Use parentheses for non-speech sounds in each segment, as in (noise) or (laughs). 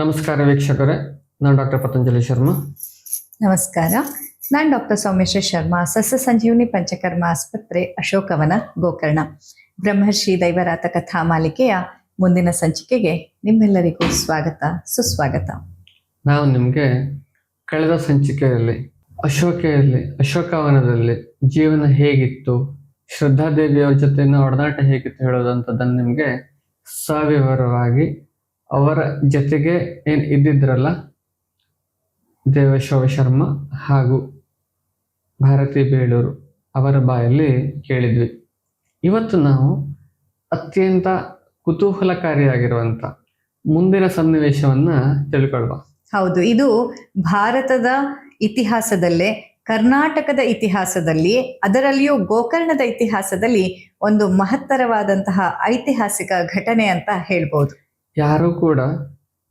ನಮಸ್ಕಾರ ವೀಕ್ಷಕರೇ. ನಾನು ಡಾಕ್ಟರ್ ಪತಂಜಲಿ ಶರ್ಮಾ. ನಮಸ್ಕಾರ. ನಾನು ಡಾಕ್ಟರ್ ಸೌಮೇಶ್ವರ ಶರ್ಮಾ ಸಸ್ಯ ಸಂಜೀವನಿ ಪಂಚಕರ್ಮ ಆಸ್ಪತ್ರೆ ಅಶೋಕವನ ಗೋಕರ್ಣ. ಬ್ರಹ್ಮರ್ಷಿ ದೈವರಾತ ಕಥಾ ಮಾಲಿಕೆಯ ಮುಂದಿನ ಸಂಚಿಕೆಗೆ ನಿಮ್ಮೆಲ್ಲರಿಗೂ ಸ್ವಾಗತ ಸುಸ್ವಾಗತ. ನಾವು ನಿಮಗೆ ಕಳೆದ ಸಂಚಿಕೆಯಲ್ಲಿ ಅಶೋಕೆಯಲ್ಲಿ ಅಶೋಕವನದಲ್ಲಿ ಜೀವನ ಹೇಗಿತ್ತು ಶ್ರದ್ಧಾದೇವಿಯವರ ಜೊತೆನ ಒಡನಾಟ ಹೇಗಿತ್ತು ಹೇಳೋದಂಥದ್ದನ್ನು ನಿಮಗೆ ಸವಿವರವಾಗಿ ಅವರ ಜೊತೆಗೆ ಏನು ಇದ್ದಿದ್ರಲ್ಲ ದೇವಶೋಭ ಶರ್ಮ ಹಾಗೂ ಭಾರತಿ ಬೇಳೂರು ಅವರ ಬಾಯಲ್ಲಿ ಕೇಳಿದ್ವಿ. ಇವತ್ತು ನಾವು ಅತ್ಯಂತ ಕುತೂಹಲಕಾರಿಯಾಗಿರುವಂಥ ಮುಂದಿನ ಸನ್ನಿವೇಶವನ್ನ ತಿಳ್ಕೊಳ್ವಾ. ಹೌದು, ಇದು ಭಾರತದ ಇತಿಹಾಸದಲ್ಲೇ, ಕರ್ನಾಟಕದ ಇತಿಹಾಸದಲ್ಲಿ, ಅದರಲ್ಲಿಯೂ ಗೋಕರ್ಣದ ಇತಿಹಾಸದಲ್ಲಿ ಒಂದು ಮಹತ್ತರವಾದಂತಹ ಐತಿಹಾಸಿಕ ಘಟನೆ ಅಂತ ಹೇಳ್ಬೋದು. ಯಾರೂ ಕೂಡ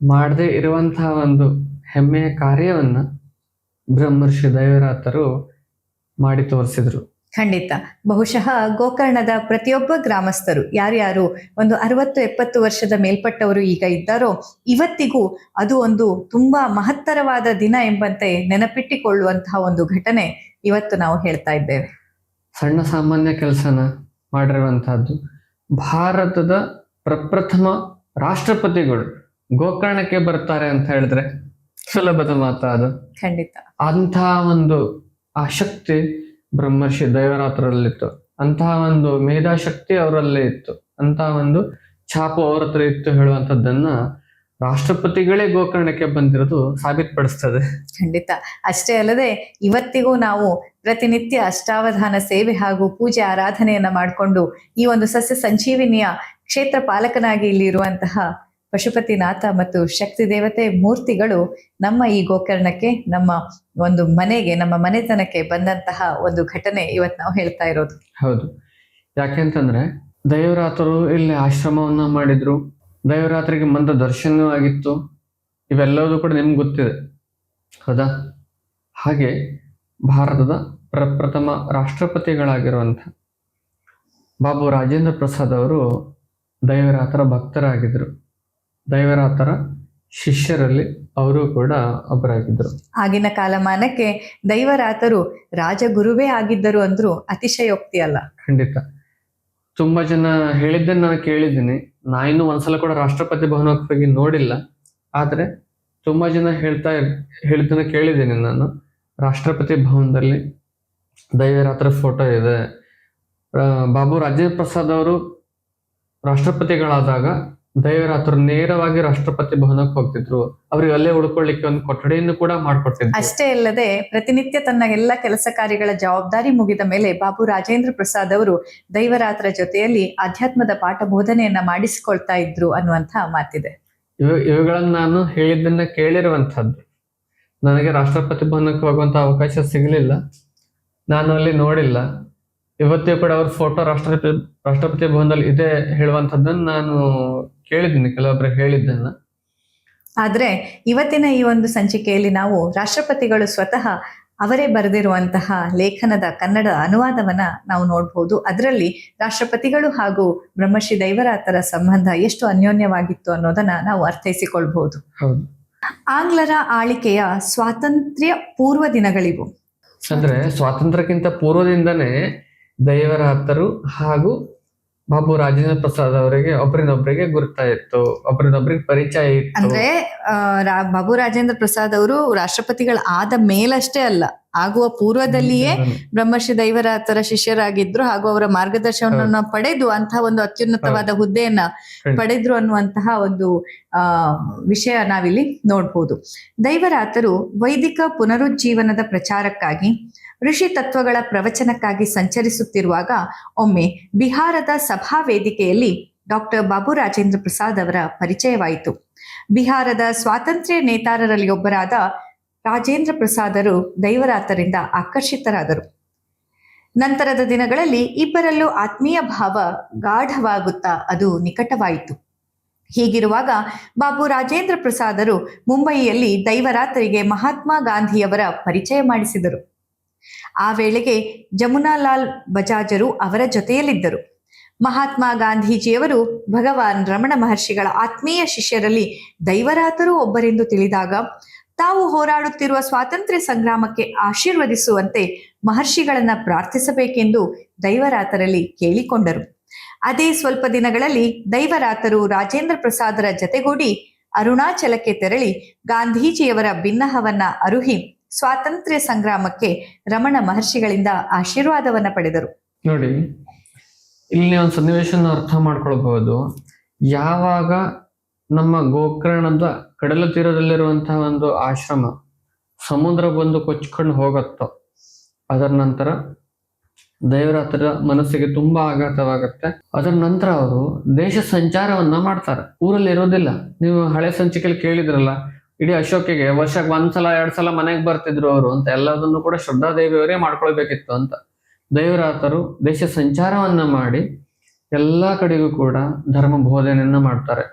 ಮಾಡದೇ ಇರುವಂತಹ ಒಂದು ಹೆಮ್ಮೆಯ ಕಾರ್ಯವನ್ನ ಬ್ರಹ್ಮರ್ಷಿ ದೈವರಾತರು ಮಾಡಿ ತೋರಿಸಿದ್ರು. ಖಂಡಿತ. ಬಹುಶಃ ಗೋಕರ್ಣದ ಪ್ರತಿಯೊಬ್ಬ ಗ್ರಾಮಸ್ಥರು ಯಾರ್ಯಾರು ಒಂದು ಅರವತ್ತು ಎಪ್ಪತ್ತು ವರ್ಷದ ಮೇಲ್ಪಟ್ಟವರು ಈಗ ಇದ್ದಾರೋ ಇವತ್ತಿಗೂ ಅದು ಒಂದು ತುಂಬಾ ಮಹತ್ತರವಾದ ದಿನ ಎಂಬಂತೆ ನೆನಪಿಟ್ಟಿಕೊಳ್ಳುವಂತಹ ಒಂದು ಘಟನೆ ಇವತ್ತು ನಾವು ಹೇಳ್ತಾ ಇದ್ದೇವೆ. ಸಣ್ಣ ಸಾಮಾನ್ಯ ಕೆಲಸನ ಮಾಡಿರುವಂತಹದ್ದು. ಭಾರತದ ಪ್ರಪ್ರಥಮ ರಾಷ್ಟ್ರಪತಿಗಳು ಗೋಕರ್ಣಕ್ಕೆ ಬರ್ತಾರೆ ಅಂತ ಹೇಳಿದ್ರೆ ಸುಲಭದ ಮಾತ ಅದು. ಖಂಡಿತ. ಅಂತಹ ಒಂದು ಆ ಶಕ್ತಿ ಬ್ರಹ್ಮರ್ಷಿ ದೈವರಾತ್ರರಲ್ಲಿತ್ತು ಅಂತಹ ಒಂದು ಮೇಧಾಶಕ್ತಿ ಅವರಲ್ಲೇ ಇತ್ತು. ಅಂತಹ ಒಂದು ಛಾಪು ಅವ್ರ ಹತ್ರ ಇತ್ತು ಹೇಳುವಂತದ್ದನ್ನ ರಾಷ್ಟ್ರಪತಿಗಳೇ ಗೋಕರ್ಣಕ್ಕೆ ಬಂದಿರೋದು ಸಾಬೀತುಪಡಿಸ್ತದೆ. ಖಂಡಿತ. ಅಷ್ಟೇ ಅಲ್ಲದೆ ಇವತ್ತಿಗೂ ನಾವು ಪ್ರತಿನಿತ್ಯ ಅಷ್ಟಾವಧಾನ ಸೇವೆ ಹಾಗೂ ಪೂಜೆ ಆರಾಧನೆಯನ್ನ ಮಾಡಿಕೊಂಡು ಈ ಒಂದು ಸಸ್ಯ ಸಂಜೀವಿನಿಯ ಕ್ಷೇತ್ರ ಪಾಲಕನಾಗಿ ಇಲ್ಲಿ ಇರುವಂತಹ ಪಶುಪತಿನಾಥ ಮತ್ತು ಶಕ್ತಿ ದೇವತೆ ಮೂರ್ತಿಗಳು ನಮ್ಮ ಈ ಗೋಕರ್ಣಕ್ಕೆ, ನಮ್ಮ ಒಂದು ಮನೆಗೆ, ನಮ್ಮ ಮನೆತನಕ್ಕೆ ಬಂದಂತಹ ಒಂದು ಘಟನೆ ಇವತ್ತು ನಾವು ಹೇಳ್ತಾ ಇರೋದು. ಹೌದು. ಯಾಕೆಂತಂದ್ರೆ ದೈವರಾತ್ರರು ಇಲ್ಲಿ ಆಶ್ರಮವನ್ನ ಮಾಡಿದ್ರು. ದೈವರಾತ್ರಿಗೆ ಮಂದ ದರ್ಶನವೂ ಆಗಿತ್ತು. ಇವೆಲ್ಲವೂ ಕೂಡ ನಿಮ್ಗೆ ಗೊತ್ತಿದೆ. ಹೌದಾ? ಹಾಗೆ ಭಾರತದ ಪ್ರಪ್ರಥಮ ರಾಷ್ಟ್ರಪತಿಗಳಾಗಿರುವಂಥ ಬಾಬು ರಾಜೇಂದ್ರ ಪ್ರಸಾದ್ ಅವರು ದೈವರಾತರ ಭಕ್ತರಾಗಿದ್ದರು ದೈವರಾತರ ಶಿಷ್ಯರಲ್ಲಿ ಅವರು ಕೂಡ ಒಬ್ಬರಾಗಿದ್ದರು ಆಗಿನ ಕಾಲಮಾನಕ್ಕೆ ದೈವರಾತರು ರಾಜಗುರುವೇ ಆಗಿದ್ದರು ಅಂದ್ರೂ ಅತಿಶಯೋಕ್ತಿ ಅಲ್ಲ. ಖಂಡಿತ. ತುಂಬಾ ಜನ ಹೇಳಿದ್ದನ್ನು ನಾನು ಕೇಳಿದ್ದೀನಿ. ನಾ ಇನ್ನೂ ಒಂದ್ಸಲ ಕೂಡ ರಾಷ್ಟ್ರಪತಿ ಭವನಕ್ಕೆ ಹೋಗಿ ನೋಡಿಲ್ಲ. ಆದ್ರೆ ತುಂಬಾ ಜನ ಹೇಳ್ತಾ ಹೇಳಿದ್ದನ್ನು ಹೇಳಿದ್ದನ್ನ ಕೇಳಿದ್ದೀನಿ ನಾನು. ರಾಷ್ಟ್ರಪತಿ ಭವನದಲ್ಲಿ ದೈವರಾತ್ರ ಫೋಟೋ ಇದೆ. ಬಾಬು ರಾಜೇಂದ್ರ ಪ್ರಸಾದ್ ಅವರು ರಾಷ್ಟ್ರಪತಿಗಳಾದಾಗ ದೈವರಾತ್ರ ನೇರವಾಗಿ ರಾಷ್ಟ್ರಪತಿ ಭವನಕ್ಕೆ ಹೋಗ್ತಿದ್ರು. ಅವ್ರಿಗೆ ಅಲ್ಲೇ ಉಳ್ಕೊಳ್ಳಿಕ್ಕೆ ಒಂದು ಕೊಠಡಿಯನ್ನು ಕೂಡ ಮಾಡ್ಕೊಡ್ತಿದ್ರು. ಅಷ್ಟೇ ಅಲ್ಲದೆ ಪ್ರತಿನಿತ್ಯ ತನ್ನ ಎಲ್ಲ ಕೆಲಸ ಕಾರ್ಯಗಳ ಜವಾಬ್ದಾರಿ ಮುಗಿದ ಮೇಲೆ ಬಾಬು ರಾಜೇಂದ್ರ ಪ್ರಸಾದ್ ಅವರು ದೈವರಾತ್ರ ಜೊತೆಯಲ್ಲಿ ಆಧ್ಯಾತ್ಮದ ಪಾಠ ಬೋಧನೆಯನ್ನ ಮಾಡಿಸಿಕೊಳ್ತಾ ಇದ್ರು ಅನ್ನುವಂತಹ ಮಾತಿದೆ. ಇವ ಇವುಗಳನ್ನ ನಾನು ಹೇಳಿದ್ದನ್ನ ಕೇಳಿರುವಂತಹದ್ದು ನನಗೆ ರಾಷ್ಟ್ರಪತಿ ಭವನಕ್ಕೆ ಹೋಗುವಂತ ಅವಕಾಶ ಸಿಗಲಿಲ್ಲ. ನಾನು ಅಲ್ಲಿ ನೋಡಿಲ್ಲ. ಇವತ್ತೇ ಕೂಡ ಅವ್ರ ಫೋಟೋ ರಾಷ್ಟ್ರಪತಿ ರಾಷ್ಟ್ರಪತಿ ಭವನದಲ್ಲಿ ಇದೆ ಹೇಳುವಂತದ್ದನ್ನ ನಾನು ಕೇಳಿದ್ದೀನಿ ಕೆಲವೊಬ್ರು ಹೇಳಿದ್ದನ್ನ. ಆದ್ರೆ ಇವತ್ತಿನ ಈ ಒಂದು ಸಂಚಿಕೆಯಲ್ಲಿ ನಾವು ರಾಷ್ಟ್ರಪತಿಗಳು ಸ್ವತಃ ಅವರೇ ಬರೆದಿರುವಂತಹ ಲೇಖನದ ಕನ್ನಡ ಅನುವಾದವನ್ನ ನಾವು ನೋಡಬಹುದು ಅದರಲ್ಲಿ ರಾಷ್ಟ್ರಪತಿಗಳು ಹಾಗೂ ಬ್ರಹ್ಮಶ್ರೀ ದೈವರಾತರ ಸಂಬಂಧ ಎಷ್ಟು ಅನ್ಯೋನ್ಯವಾಗಿತ್ತು ಅನ್ನೋದನ್ನ ನಾವು ಅರ್ಥೈಸಿಕೊಳ್ಬಹುದು ಆಂಗ್ಲರ ಆಳಿಕೆಯ ಸ್ವಾತಂತ್ರ್ಯ ಪೂರ್ವ ದಿನಗಳಿವು. ಅಂದ್ರೆ ಸ್ವಾತಂತ್ರ್ಯಕ್ಕಿಂತ ಪೂರ್ವದಿಂದನೇ ದೈವರಾತರು ಹಾಗೂ ಬಾಬು ರಾಜೇಂದ್ರ ಪ್ರಸಾದ್ ಅವರಿಗೆ ಗುರುತಾ ಇತ್ತು ಒಬ್ಬರಿನೊಬ್ಬರಿಗೆ ಪರಿಚಯ ಇತ್ತು. ಅಂದ್ರೆ ಬಾಬು ರಾಜೇಂದ್ರ ಪ್ರಸಾದ್ ಅವರು ರಾಷ್ಟ್ರಪತಿಗಳ ಆದ ಮೇಲಷ್ಟೇ ಅಲ್ಲ ಆಗುವ ಪೂರ್ವದಲ್ಲಿಯೇ ಬ್ರಹ್ಮರ್ಷಿ ದೈವರಾತರ ಶಿಷ್ಯರಾಗಿದ್ರು ಹಾಗೂ ಅವರ ಮಾರ್ಗದರ್ಶನವನ್ನ ಪಡೆದು ಅಂತಹ ಒಂದು ಅತ್ಯುನ್ನತವಾದ ಹುದ್ದೆಯನ್ನ ಪಡೆದ್ರು ಅನ್ನುವಂತಹ ಒಂದು ಆ ವಿಷಯ ನಾವಿಲ್ಲಿ ನೋಡ್ಬೋದು. ದೈವರಾತರು ವೈದಿಕ ಪುನರುಜ್ಜೀವನದ ಪ್ರಚಾರಕ್ಕಾಗಿ ಋಷಿ ತತ್ವಗಳ ಪ್ರವಚನಕ್ಕಾಗಿ ಸಂಚರಿಸುತ್ತಿರುವಾಗ ಒಮ್ಮೆ ಬಿಹಾರದ ಸಭಾ ವೇದಿಕೆಯಲ್ಲಿ ಡಾಕ್ಟರ್ ಬಾಬು ರಾಜೇಂದ್ರ ಪ್ರಸಾದ್ ಅವರ ಪರಿಚಯವಾಯಿತು. ಬಿಹಾರದ ಸ್ವಾತಂತ್ರ್ಯ ನೇತಾರರಲ್ಲಿ ಒಬ್ಬರಾದ ರಾಜೇಂದ್ರ ಪ್ರಸಾದರು ದೈವರಾತರಿಂದ ಆಕರ್ಷಿತರಾದರು. ನಂತರದ ದಿನಗಳಲ್ಲಿ ಇಬ್ಬರಲ್ಲೂ ಆತ್ಮೀಯ ಭಾವ ಗಾಢವಾಗುತ್ತಾ ಅದು ನಿಕಟವಾಯಿತು. ಹೀಗಿರುವಾಗ ಬಾಬು ರಾಜೇಂದ್ರ ಪ್ರಸಾದರು ಮುಂಬಯಿಯಲ್ಲಿ ದೈವರಾತರಿಗೆ ಮಹಾತ್ಮ ಗಾಂಧಿಯವರ ಪರಿಚಯ ಮಾಡಿಸಿದರು. ಆ ವೇಳೆಗೆ ಜಮುನಾಲಾಲ್ ಬಜಾಜರು ಅವರ ಜೊತೆಯಲ್ಲಿದ್ದರು. ಮಹಾತ್ಮ ಗಾಂಧೀಜಿಯವರು ಭಗವಾನ್ ರಮಣ ಮಹರ್ಷಿಗಳ ಆತ್ಮೀಯ ಶಿಷ್ಯರಲ್ಲಿ ದೈವರಾತರೂ ಒಬ್ಬರೆಂದು ತಿಳಿದಾಗ, ತಾವು ಹೋರಾಡುತ್ತಿರುವ ಸ್ವಾತಂತ್ರ್ಯ ಸಂಗ್ರಾಮಕ್ಕೆ ಆಶೀರ್ವದಿಸುವಂತೆ ಮಹರ್ಷಿಗಳನ್ನ ಪ್ರಾರ್ಥಿಸಬೇಕೆಂದು ದೈವರಾತರಲ್ಲಿ ಕೇಳಿಕೊಂಡರು. ಅದೇ ಸ್ವಲ್ಪ ದಿನಗಳಲ್ಲಿ ದೈವರಾತರು ರಾಜೇಂದ್ರ ಪ್ರಸಾದರ ಜತೆಗೂಡಿ ಅರುಣಾಚಲಕ್ಕೆ ತೆರಳಿ ಗಾಂಧೀಜಿಯವರ ಭಿನ್ನಹವನ್ನ ಅರುಹಿ ಸ್ವಾತಂತ್ರ್ಯ ಸಂಗ್ರಾಮಕ್ಕೆ ರಮಣ ಮಹರ್ಷಿಗಳಿಂದ ಆಶೀರ್ವಾದವನ್ನ ಪಡೆದರು. ನೋಡಿ, ಇಲ್ಲಿ ಒಂದು ಸನ್ನಿವೇಶನ ಅರ್ಥ ಮಾಡ್ಕೊಳ್ಬಹುದು. ಯಾವಾಗ ನಮ್ಮ ಗೋಕರ್ಣದ ಕಡಲ ತೀರದಲ್ಲಿರುವಂತಹ ಒಂದು ಆಶ್ರಮ ಸಮುದ್ರ ಬಂದು ಕೊಚ್ಕೊಂಡು ಹೋಗತ್ತೋ, ಅದರ ನಂತರ ದೈವರಾತ್ರ ಮನಸ್ಸಿಗೆ ತುಂಬಾ ಆಘಾತವಾಗತ್ತೆ. ಅದರ ನಂತರ ಅವರು ದೇಶ ಸಂಚಾರವನ್ನ ಮಾಡ್ತಾರೆ. ಊರಲ್ಲಿ ಇರೋದಿಲ್ಲ. ನೀವು ಹಳೆ ಸಂಚಿಕೆಯಲ್ಲಿ ಕೇಳಿದ್ರಲ್ಲ ಇಡೀ ಅಶೋಕಿಗೆ ವರ್ಷಕ್ಕೆ ಒಂದ್ಸಲ ಎರಡ್ ಸಲ ಮನೆಗೆ ಬರ್ತಿದ್ರು ಅವರು ಅಂತ ಎಲ್ಲದನ್ನು ಕೂಡ ಶ್ರದ್ಧಾ ದೇವಿಯವರೇ ಮಾಡ್ಕೊಳ್ಬೇಕಿತ್ತು ಅಂತ. ದೇವರಾತರು ದೇಶ ಸಂಚಾರವನ್ನ ಮಾಡಿ ಎಲ್ಲಾ ಕಡೆಗೂ ಕೂಡ ಧರ್ಮ ಬೋಧನೆಯನ್ನ ಮಾಡ್ತಾರೆ.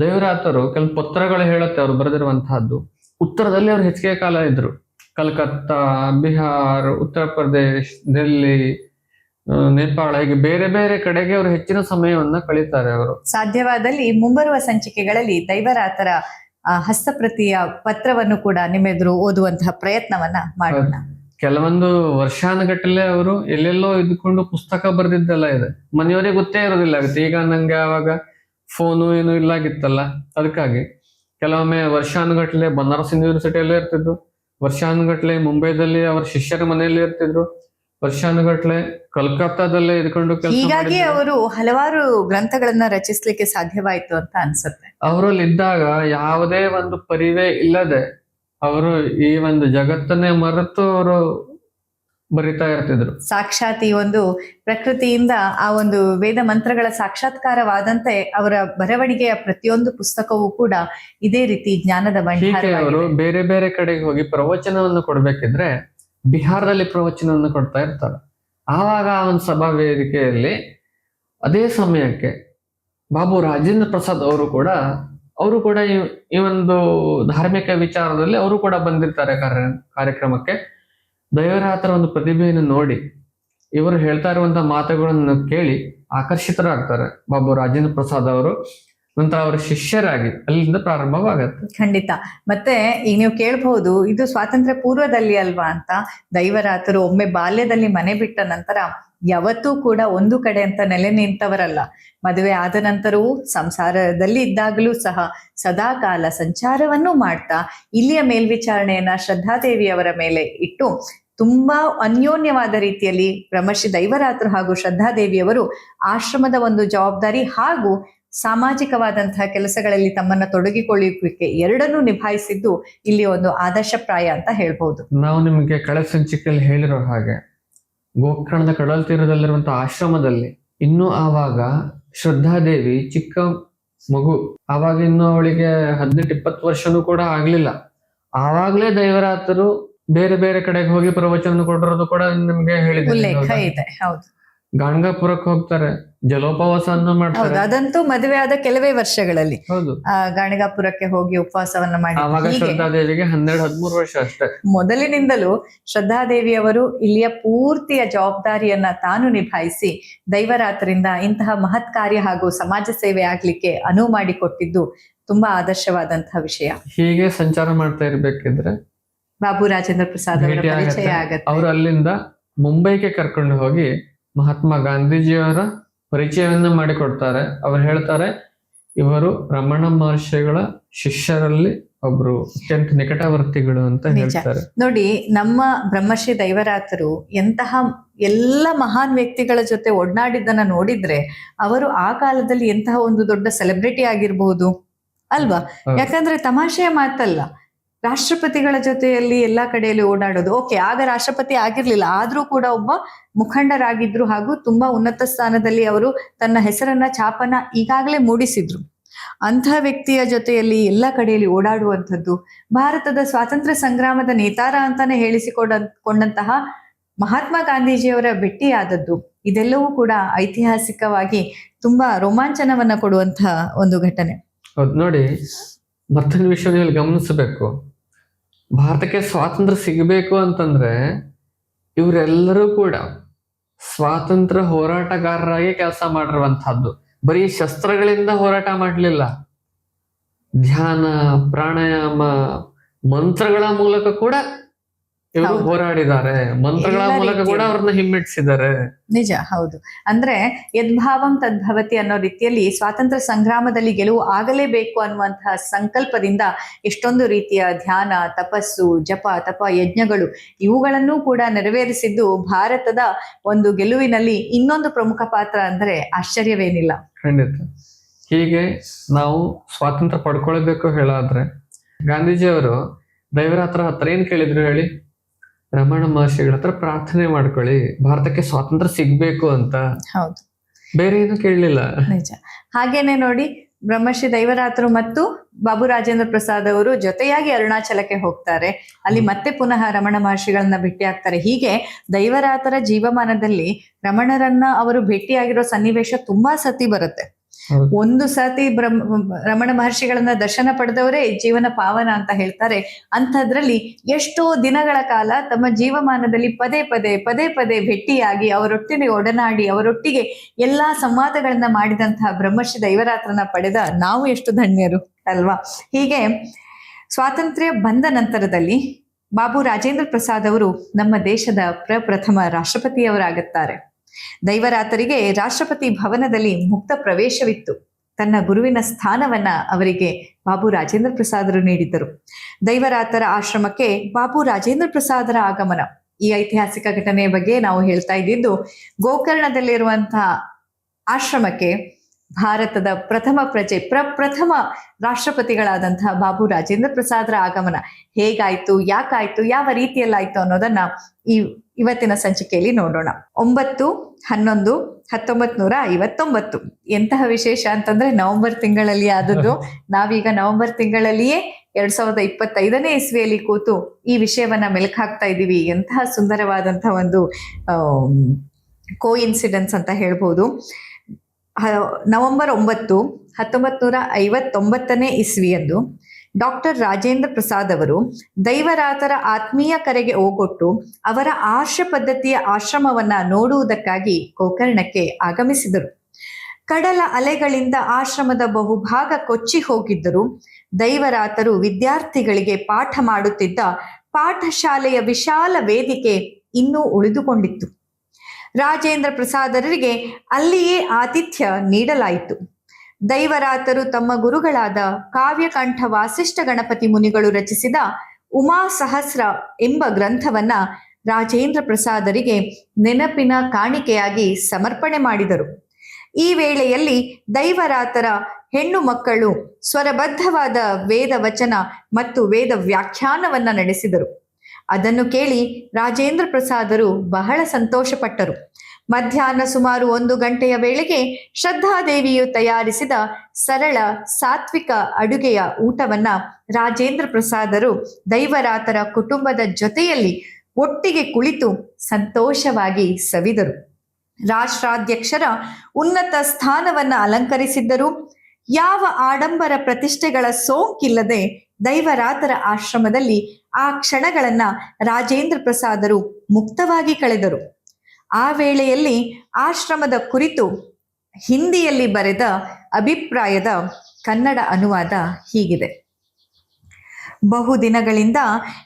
ದೇವರಾತರು ಕೆಲವು ಪತ್ರಗಳು ಹೇಳುತ್ತೆ ಅವ್ರು ಬರೆದಿರುವಂತಹದ್ದು. ಉತ್ತರದಲ್ಲಿ ಅವ್ರು ಹೆಚ್ಚಿಗೆ ಕಾಲ ಇದ್ರು. ಕಲ್ಕತ್ತಾ, ಬಿಹಾರ್, ಉತ್ತರ ಪ್ರದೇಶ್ ಡೆಲ್ಲಿ ನೇಪಾಳ, ಹೀಗೆ ಬೇರೆ ಬೇರೆ ಕಡೆಗೆ ಅವರು ಹೆಚ್ಚಿನ ಸಮಯವನ್ನ ಕಳೀತಾರೆ ಅವರು. ಸಾಧ್ಯವಾದಲ್ಲಿ ಮುಂಬರುವ ಸಂಚಿಕೆಗಳಲ್ಲಿ ದೈವರಾತರ ಹಸ್ತಪ್ರತಿಯ ಪತ್ರವನ್ನು ಕೂಡ ನಿಮ್ಮೆದುರು ಓದುವಂತಹ ಪ್ರಯತ್ನವನ್ನ ಮಾಡೋಣ. ಕೆಲವೊಂದು ವರ್ಷಾನುಗಟ್ಟಲೆ ಅವರು ಎಲ್ಲೆಲ್ಲೋ ಇದ್ಕೊಂಡು ಪುಸ್ತಕ ಬರೆದಿದ್ದೆಲ್ಲ ಇದೆ. ಮನೆಯವರಿಗೆ ಗೊತ್ತೇ ಇರೋದಿಲ್ಲ ಆಗುತ್ತೆ. ಈಗ ನಂಗೆ ಆವಾಗ ಫೋನು ಏನು ಇಲ್ಲಾಗಿತ್ತಲ್ಲ. ಅದಕ್ಕಾಗಿ ಕೆಲವೊಮ್ಮೆ ವರ್ಷಾನುಗಟ್ಟಲೆ ಬನಾರಸ್ ಯೂನಿವರ್ಸಿಟಿಯಲ್ಲೇ ಇರ್ತಿದ್ರು. ವರ್ಷಾನುಗಟ್ಟಲೆ ಮುಂಬೈದಲ್ಲಿ ಅವರ ಶಿಷ್ಯರ ಮನೆಯಲ್ಲಿ ಇರ್ತಿದ್ರು. ವರ್ಷಾನುಗಟ್ಟಲೆ ಕಲ್ಕತ್ತಾದಲ್ಲೇ ಇದ್ಕೊಂಡು ಹೀಗಾಗಿ ಅವರು ಹಲವಾರು ಗ್ರಂಥಗಳನ್ನ ರಚಿಸ್ಲಿಕ್ಕೆ ಸಾಧ್ಯವಾಯಿತು ಅಂತ ಅನ್ಸುತ್ತೆ. ಅವರಲ್ಲಿ ಇದ್ದಾಗ ಯಾವುದೇ ಒಂದು ಪರಿವೇ ಇಲ್ಲದೆ ಅವರು ಈ ಒಂದು ಜಗತ್ತನ್ನೇ ಮರೆತು ಅವರು ಬರಿತಾ ಇರ್ತಿದ್ರು. ಸಾಕ್ಷಾತ್ ಈ ಒಂದು ಪ್ರಕೃತಿಯಿಂದ ಆ ಒಂದು ವೇದ ಮಂತ್ರಗಳ ಸಾಕ್ಷಾತ್ಕಾರವಾದಂತೆ ಅವರ ಬರವಣಿಗೆಯ ಪ್ರತಿಯೊಂದು ಪುಸ್ತಕವೂ ಕೂಡ ಇದೇ ರೀತಿ ಜ್ಞಾನದ ಬಂಡಿ ಅವರು ಬೇರೆ ಬೇರೆ ಕಡೆಗೆ ಹೋಗಿ ಪ್ರವಚನವನ್ನು ಕೊಡ್ಬೇಕಿದ್ರೆ ಬಿಹಾರದಲ್ಲಿ ಪ್ರವಚನವನ್ನು ಕೊಡ್ತಾ ಇರ್ತಾರೆ. ಆವಾಗ ಆ ಒಂದು ಸಭಾ ವೇದಿಕೆಯಲ್ಲಿ ಅದೇ ಸಮಯಕ್ಕೆ ಬಾಬು ರಾಜೇಂದ್ರ ಪ್ರಸಾದ್ ಅವರು ಕೂಡ ಅವರು ಕೂಡ ಈ- ಒಂದು ಧಾರ್ಮಿಕ ವಿಚಾರದಲ್ಲಿ ಅವರು ಕೂಡ ಬಂದಿರ್ತಾರೆ ಕಾರ್ಯ, ಕಾರ್ಯಕ್ರಮಕ್ಕೆ. ದೈವರಾತರ ಒಂದು ಪ್ರತಿಭೆಯನ್ನು ನೋಡಿ ಇವರು ಹೇಳ್ತಾ ಇರುವಂತಹ ಮಾತುಗಳನ್ನು ಕೇಳಿ ಆಕರ್ಷಿತರಾಗ್ತಾರೆ ಬಾಬು ರಾಜೇಂದ್ರ ಪ್ರಸಾದ್ ಅವರು. ನಂತರ ಅವರ ಶಿಷ್ಯರಾಗಿ ಅಲ್ಲಿಂದ ಪ್ರಾರಂಭವಾಗುತ್ತೆ. ಖಂಡಿತ. ಮತ್ತೆ ಈಗ ನೀವು ಕೇಳಬಹುದು, ಇದು ಸ್ವಾತಂತ್ರ್ಯ ಪೂರ್ವದಲ್ಲಿ ಅಲ್ವಾ ಅಂತ ದೈವರಾತರು ಒಮ್ಮೆ ಬಾಲ್ಯದಲ್ಲಿ ಮನೆ ಬಿಟ್ಟ ನಂತರ ಯಾವತ್ತೂ ಕೂಡ ಒಂದು ಕಡೆ ಅಂತ ನೆಲೆ ನಿಂತವರಲ್ಲ. ಮದುವೆ ಆದ ನಂತರವೂ ಸಂಸಾರದಲ್ಲಿ ಇದ್ದಾಗಲೂ ಸಹ ಸದಾ ಕಾಲ ಸಂಚಾರವನ್ನು ಮಾಡ್ತಾ ಇಲ್ಲಿಯ ಮೇಲ್ವಿಚಾರಣೆಯನ್ನ ಶ್ರದ್ಧಾದೇವಿಯವರ ಮೇಲೆ ಇಟ್ಟು ತುಂಬಾ ಅನ್ಯೋನ್ಯವಾದ ರೀತಿಯಲ್ಲಿ ಬ್ರಹ್ಮಶ್ರೀ ದೈವರಾತ್ರು ಹಾಗೂ ಶ್ರದ್ಧಾದೇವಿಯವರು ಆಶ್ರಮದ ಒಂದು ಜವಾಬ್ದಾರಿ ಹಾಗೂ ಸಾಮಾಜಿಕವಾದಂತಹ ಕೆಲಸಗಳಲ್ಲಿ ತಮ್ಮನ್ನ ತೊಡಗಿಕೊಳ್ಳುವಿಕೆ ಎರಡನ್ನೂ ನಿಭಾಯಿಸಿದ್ದು ಇಲ್ಲಿ ಒಂದು ಆದರ್ಶಪ್ರಾಯ ಅಂತ ಹೇಳ್ಬಹುದು ನಾವು ನಿಮಗೆ ಕಳೆದ ಸಂಚಿಕೆಯಲ್ಲಿ ಹೇಳಿರೋ ಹಾಗೆ ಗೋಕರ್ಣದ ಕಡಲ ತೀರದಲ್ಲಿರುವಂತಹ ಆಶ್ರಮದಲ್ಲಿ ಇನ್ನು ಆವಾಗ ಶ್ರದ್ಧಾದೇವಿ ಚಿಕ್ಕ ಮಗು ಆವಾಗ ಇನ್ನು ಅವಳಿಗೆ ಹದಿನೆಂಟು ಇಪ್ಪತ್ತು ವರ್ಷನೂ ಕೂಡ ಆಗ್ಲಿಲ್ಲ. ಆವಾಗ್ಲೇ ದೈವರಾತರು ಬೇರೆ ಬೇರೆ ಕಡೆಗೆ ಹೋಗಿ ಪ್ರವಚನ ಕೊಟ್ಟಿರೋದು ಕೂಡ ನಿಮ್ಗೆ ಹೇಳಿದೆ ಹೌದು. ಗಾಣಗಾಪುರಕ್ಕೆ ಹೋಗ್ತಾರೆ ಜಲೋಪವಾಸವನ್ನು ಮಾಡ್ತಾರೆ. ಅದಂತೂ ಮದುವೆ ಆದ ಕೆಲವೇ ವರ್ಷಗಳಲ್ಲಿ. ಗಾಣಿಗಾಪುರಕ್ಕೆ ಹೋಗಿ ಉಪವಾಸವನ್ನ ಮಾಡಿ ಶ್ರದ್ಧಾದೇವಿಗೆ ಹನ್ನೆರಡು ಹದಿಮೂರು ವರ್ಷ ಅಷ್ಟೇ. ಮೊದಲಿನಿಂದಲೂ ಶ್ರದ್ಧಾದೇವಿಯವರು ಇಲ್ಲಿಯ ಪೂರ್ತಿಯ ಜವಾಬ್ದಾರಿಯನ್ನ ತಾನು ನಿಭಾಯಿಸಿ ದೈವರಾತ್ರಿಂದ ಇಂತಹ ಮಹತ್ ಕಾರ್ಯ ಹಾಗೂ ಸಮಾಜ ಸೇವೆ ಆಗ್ಲಿಕ್ಕೆ ಅನುವು ಮಾಡಿಕೊಟ್ಟಿದ್ದು ತುಂಬಾ ಆದರ್ಶವಾದಂತಹ ವಿಷಯ. ಹೀಗೆ ಸಂಚಾರ ಮಾಡ್ತಾ ಇರ್ಬೇಕಿದ್ರೆ ಬಾಬು ರಾಜೇಂದ್ರ ಪ್ರಸಾದ್ ಅವರ. ಪರಿಚಯ ಆಗತ್ತೆ. ಅವರು ಅಲ್ಲಿಂದ ಮುಂಬೈಗೆ ಕರ್ಕೊಂಡು ಹೋಗಿ ಮಹಾತ್ಮ ಗಾಂಧೀಜಿಯವರ ಪರಿಚಯವನ್ನು ಮಾಡಿಕೊಡ್ತಾರೆ. ಅವ್ರು ಹೇಳ್ತಾರೆ ಇವರು ರಮಣ ಮಹರ್ಷಿಗಳ ಶಿಷ್ಯರಲ್ಲಿ ಒಬ್ರು ಅತ್ಯಂತ ನಿಕಟವರ್ತಿಗಳು ಅಂತ. ಹೇಳ್ತಾರೆ. ನೋಡಿ ನಮ್ಮ ಬ್ರಹ್ಮಶ್ರೀ ದೈವರಾತರು ಎಂತಹ ಎಲ್ಲ ಮಹಾನ್ ವ್ಯಕ್ತಿಗಳ ಜೊತೆ ಒಡನಾಡಿದ್ದನ್ನ ನೋಡಿದ್ರೆ ಅವರು ಆ ಕಾಲದಲ್ಲಿ ಎಂತಹ ಒಂದು ದೊಡ್ಡ ಸೆಲೆಬ್ರಿಟಿ ಆಗಿರ್ಬಹುದು ಅಲ್ವಾ? ಯಾಕಂದ್ರೆ ತಮಾಷೆಯ ಮಾತಲ್ಲ. ರಾಷ್ಟ್ರಪತಿಗಳ ಜೊತೆಯಲ್ಲಿ ಎಲ್ಲಾ ಕಡೆಯಲ್ಲಿ ಓಡಾಡೋದು. ಓಕೆ ಆಗ ರಾಷ್ಟ್ರಪತಿ ಆಗಿರ್ಲಿಲ್ಲ. ಆದ್ರೂ ಕೂಡ ಒಬ್ಬ ಮುಖಂಡರಾಗಿದ್ರು ಹಾಗೂ ತುಂಬಾ ಉನ್ನತ ಸ್ಥಾನದಲ್ಲಿ ಅವರು ತನ್ನ ಹೆಸರನ್ನ ಛಾಪನ ಈಗಾಗಲೇ ಮೂಡಿಸಿದ್ರು. ಅಂತಹ ವ್ಯಕ್ತಿಯ ಜೊತೆಯಲ್ಲಿ ಎಲ್ಲ ಕಡೆಯಲ್ಲಿ ಓಡಾಡುವಂಥದ್ದು, ಭಾರತದ ಸ್ವಾತಂತ್ರ್ಯ ಸಂಗ್ರಾಮದ ನೇತಾರ ಅಂತಾನೆ ಹೇಳಿಸಿಕೊಂಡ ಕೊಂಡಂತಹ ಮಹಾತ್ಮ ಗಾಂಧೀಜಿಯವರ ಭೇಟಿಯಾದದ್ದು ಇದೆಲ್ಲವೂ ಕೂಡ ಐತಿಹಾಸಿಕವಾಗಿ ತುಂಬಾ ರೋಮಾಂಚನವನ್ನ ಕೊಡುವಂತಹ ಒಂದು ಘಟನೆ. ನೋಡಿ, ಮತ್ತೊಂದು ವಿಷಯ ಗಮನಿಸಬೇಕು. ಭಾರತಕ್ಕೆ ಸ್ವಾತಂತ್ರ್ಯ ಸಿಗಬೇಕು ಅಂತಂದ್ರೆ ಇವರೆಲ್ಲರೂ ಕೂಡ ಸ್ವಾತಂತ್ರ್ಯ ಹೋರಾಟಗಾರರಾಗಿ ಕೆಲಸ ಮಾಡಿರುವಂತಹದ್ದು ಬರೀ ಶಸ್ತ್ರಗಳಿಂದ ಹೋರಾಟ ಮಾಡಲಿಲ್ಲ. ಧ್ಯಾನ, ಪ್ರಾಣಾಯಾಮ, ಮಂತ್ರಗಳ ಮೂಲಕ ಕೂಡ ಇವರು. ಹೋರಾಡಿದ್ದಾರೆ. ಮಂತ್ರಗಳ ಮೂಲಕ ಕೂಡ. ಅವ್ರನ್ನ ಹಿಮ್ಮೆಟ್ಟಿಸಿದ್ದಾರೆ. ನಿಜ ಹೌದು. ಅಂದ್ರೆ ಯದ್ಭಾವಂ ತದ್ಭವತಿ ಅನ್ನೋ ರೀತಿಯಲ್ಲಿ ಸ್ವಾತಂತ್ರ್ಯ ಸಂಗ್ರಾಮದಲ್ಲಿ ಗೆಲುವು ಆಗಲೇಬೇಕು ಅನ್ನುವಂತಹ ಸಂಕಲ್ಪದಿಂದ ಎಷ್ಟೊಂದು ರೀತಿಯ ಧ್ಯಾನ ತಪಸ್ಸು ಜಪ ತಪ ಯಜ್ಞಗಳು ಇವುಗಳನ್ನು ಕೂಡ ನೆರವೇರಿಸಿದ್ದು ಭಾರತದ ಒಂದು ಗೆಲುವಿನಲ್ಲಿ ಇನ್ನೊಂದು ಪ್ರಮುಖ ಪಾತ್ರ ಅಂದ್ರೆ ಆಶ್ಚರ್ಯವೇನಿಲ್ಲ. ಖಂಡಿತ. ಹೀಗೆ ನಾವು ಸ್ವಾತಂತ್ರ್ಯ ಪಡ್ಕೊಳ್ಬೇಕು ಹೇಳಾದ್ರೆ ಗಾಂಧೀಜಿಯವರು ದೈವರ ಹತ್ರ ಹತ್ರ ಏನ್ ಕೇಳಿದ್ರು ಹೇಳಿ? ರಮಣ ಮಹರ್ಷಿಗಳ ಹತ್ರ ಪ್ರಾರ್ಥನೆ ಮಾಡ್ಕೊಳ್ಳಿ ಭಾರತಕ್ಕೆ ಸ್ವಾತಂತ್ರ್ಯ ಸಿಗ್ಬೇಕು ಅಂತ. ಹೌದು. ಬೇರೆ ಏನು ಕೇಳಲಿಲ್ಲ. ನಿಜ. ಹಾಗೇನೆ ನೋಡಿ ಬ್ರಹ್ಮಶ್ರೀ ದೈವರಾತ್ರು ಮತ್ತು ಬಾಬು ರಾಜೇಂದ್ರ ಪ್ರಸಾದ್ ಅವರು ಜೊತೆಯಾಗಿ ಅರುಣಾಚಲಕ್ಕೆ ಹೋಗ್ತಾರೆ. ಅಲ್ಲಿ ಮತ್ತೆ ಪುನಃ ರಮಣ ಮಹರ್ಷಿಗಳನ್ನ ಭೇಟಿ ಆಗ್ತಾರೆ. ಹೀಗೆ ದೈವರಾತರ ಜೀವಮಾನದಲ್ಲಿ ರಮಣರನ್ನ ಅವರು ಭೇಟಿಯಾಗಿರೋ ಸನ್ನಿವೇಶ ತುಂಬಾ ಸತಿ ಬರುತ್ತೆ. ಒಂದು ಸತಿ ಬ್ರಹ್ಮ, ರಮಣ ಮಹರ್ಷಿಗಳನ್ನ ದರ್ಶನ ಪಡೆದವರೇ ಜೀವನ ಪಾವನ ಅಂತ ಹೇಳ್ತಾರೆ. ಅಂಥದ್ರಲ್ಲಿ ಎಷ್ಟೋ ದಿನಗಳ ಕಾಲ ತಮ್ಮ ಜೀವಮಾನದಲ್ಲಿ ಪದೇ ಪದೇ ಪದೇ ಪದೇ ಭೇಟಿಯಾಗಿ ಅವರೊಟ್ಟಿಗೆ ಒಡನಾಡಿ, ಅವರೊಟ್ಟಿಗೆ ಎಲ್ಲಾ ಸಂವಾದಗಳನ್ನ ಮಾಡಿದಂತಹ ಬ್ರಹ್ಮರ್ಷಿ ದೈವರಾತ್ರನ ಪಡೆದ ನಾವು ಎಷ್ಟು ಧನ್ಯರು ಅಲ್ವಾ? ಹೀಗೆ ಸ್ವಾತಂತ್ರ್ಯ ಬಂದ ನಂತರದಲ್ಲಿ ಬಾಬು ರಾಜೇಂದ್ರ ಪ್ರಸಾದ್ ಅವರು ನಮ್ಮ ದೇಶದ ಪ್ರಪ್ರಥಮ ರಾಷ್ಟ್ರಪತಿಯವರಾಗುತ್ತಾರೆ. ದೈವರಾತರಿಗೆ ರಾಷ್ಟ್ರಪತಿ ಭವನದಲ್ಲಿ ಮುಕ್ತ ಪ್ರವೇಶವಿತ್ತು. ತನ್ನ ಗುರುವಿನ ಸ್ಥಾನವನ್ನ ಅವರಿಗೆ ಬಾಬು ರಾಜೇಂದ್ರ ಪ್ರಸಾದರು ನೀಡಿದ್ದರು. ದೈವರಾತರ ಆಶ್ರಮಕ್ಕೆ ಬಾಬು ರಾಜೇಂದ್ರ ಪ್ರಸಾದರ ಆಗಮನ. ಈ ಐತಿಹಾಸಿಕ ಘಟನೆಯ ಬಗ್ಗೆ ನಾವು ಹೇಳ್ತಾ ಇದ್ದಿದ್ದು ಗೋಕರ್ಣದಲ್ಲಿರುವಂತಹ ಆಶ್ರಮಕ್ಕೆ ಭಾರತದ ಪ್ರಥಮ ಪ್ರಜೆ ಪ್ರಪ್ರಥಮ ರಾಷ್ಟ್ರಪತಿಗಳಾದಂತಹ ಬಾಬು ರಾಜೇಂದ್ರ ಪ್ರಸಾದರ ಆಗಮನ ಹೇಗಾಯ್ತು ಯಾಕಾಯ್ತು ಯಾವ ರೀತಿಯಲ್ಲಾಯ್ತು ಅನ್ನೋದನ್ನ ಈ ಇವತ್ತಿನ ಸಂಚಿಕೆಯಲ್ಲಿ ನೋಡೋಣ. ಒಂಬತ್ತು ಹನ್ನೊಂದು ಹತ್ತೊಂಬತ್ ನೂರ ಐವತ್ತೊಂಬತ್ತು. ಎಂತಹ ವಿಶೇಷ ಅಂತಂದ್ರೆ ನವೆಂಬರ್ ತಿಂಗಳಲ್ಲಿ ಆದದ್ದು. (laughs) ನಾವೀಗ ನವೆಂಬರ್ ತಿಂಗಳಲ್ಲಿಯೇ ಎರಡ್ ಸಾವಿರದ ಇಪ್ಪತ್ತೈದನೇ ಇಸ್ವಿಯಲ್ಲಿ ಕೂತು ಈ ವಿಷಯವನ್ನ ಮೆಲುಕು ಹಾಕ್ತಾ ಇದ್ದೀವಿ. ಎಂತಹ ಸುಂದರವಾದಂತಹ ಒಂದು ಕೋ ಇನ್ಸಿಡೆನ್ಸ್ ಅಂತ ಹೇಳ್ಬೋದು. ನವೆಂಬರ್ ಒಂಬತ್ತು ಹತ್ತೊಂಬತ್ತು ನೂರ ಐವತ್ತೊಂಬತ್ತನೇ ಇಸ್ವಿಯಂದು ಡಾಕ್ಟರ್ ರಾಜೇಂದ್ರ ಪ್ರಸಾದ್ ಅವರು ದೈವರಾತರ ಆತ್ಮೀಯ ಕರೆಗೆ ಓಗೊಟ್ಟು ಅವರ ಆರ್ಷ ಪದ್ಧತಿಯ ಆಶ್ರಮವನ್ನ ನೋಡುವುದಕ್ಕಾಗಿ ಗೋಕರ್ಣಕ್ಕೆ ಆಗಮಿಸಿದರು. ಕಡಲ ಅಲೆಗಳಿಂದ ಆಶ್ರಮದ ಬಹುಭಾಗ ಕೊಚ್ಚಿ ಹೋಗಿದ್ದರು ದೈವರಾತರು ವಿದ್ಯಾರ್ಥಿಗಳಿಗೆ ಪಾಠ ಮಾಡುತ್ತಿದ್ದ ಪಾಠಶಾಲೆಯ ವಿಶಾಲ ವೇದಿಕೆ ಇನ್ನೂ ಉಳಿದುಕೊಂಡಿತ್ತು. ರಾಜೇಂದ್ರ ಪ್ರಸಾದರಿಗೆ ಅಲ್ಲಿಯೇ ಆತಿಥ್ಯ ನೀಡಲಾಯಿತು. ದೈವರಾತರು ತಮ್ಮ ಗುರುಗಳಾದ ಕಾವ್ಯಕಂಠ ವಾಸಿಷ್ಠ ಗಣಪತಿ ಮುನಿಗಳು ರಚಿಸಿದ ಉಮಾ ಸಹಸ್ರ ಎಂಬ ಗ್ರಂಥವನ್ನ ರಾಜೇಂದ್ರ ಪ್ರಸಾದರಿಗೆ ನೆನಪಿನ ಕಾಣಿಕೆಯಾಗಿ ಸಮರ್ಪಣೆ ಮಾಡಿದರು. ಈ ವೇಳೆಯಲ್ಲಿ ದೈವರಾತರ ಹೆಣ್ಣು ಮಕ್ಕಳು ಸ್ವರಬದ್ಧವಾದ ವೇದ ವಚನ ಮತ್ತು ವೇದ ವ್ಯಾಖ್ಯಾನವನ್ನ ನಡೆಸಿದರು. ಅದನ್ನು ಕೇಳಿ ರಾಜೇಂದ್ರ ಪ್ರಸಾದರು ಬಹಳ ಸಂತೋಷಪಟ್ಟರು. ಮಧ್ಯಾಹ್ನ ಸುಮಾರು ಒಂದು ಗಂಟೆಯ ವೇಳೆಗೆ ಶ್ರದ್ಧಾದೇವಿಯು ತಯಾರಿಸಿದ ಸರಳ ಸಾತ್ವಿಕ ಅಡುಗೆಯ ಊಟವನ್ನ ರಾಜೇಂದ್ರ ಪ್ರಸಾದರು ದೈವರಾತರ ಕುಟುಂಬದ ಜೊತೆಯಲ್ಲಿ ಒಟ್ಟಿಗೆ ಕುಳಿತು ಸಂತೋಷವಾಗಿ ಸವಿದರು. ರಾಷ್ಟ್ರಾಧ್ಯಕ್ಷರ ಉನ್ನತ ಸ್ಥಾನವನ್ನ ಅಲಂಕರಿಸಿದ್ದರು. ಯಾವ ಆಡಂಬರ ಪ್ರತಿಷ್ಠೆಗಳ ಸೋಂಕಿಲ್ಲದೆ ದೈವರಾತರ ಆಶ್ರಮದಲ್ಲಿ ಆ ಕ್ಷಣಗಳನ್ನ ರಾಜೇಂದ್ರ ಪ್ರಸಾದರು ಮುಕ್ತವಾಗಿ ಕಳೆದರು. ಆ ವೇಳೆಯಲ್ಲಿ ಆಶ್ರಮದ ಕುರಿತು ಹಿಂದಿಯಲ್ಲಿ ಬರೆದ ಅಭಿಪ್ರಾಯದ ಕನ್ನಡ ಅನುವಾದ ಹೀಗಿದೆ. ಬಹು ದಿನಗಳಿಂದ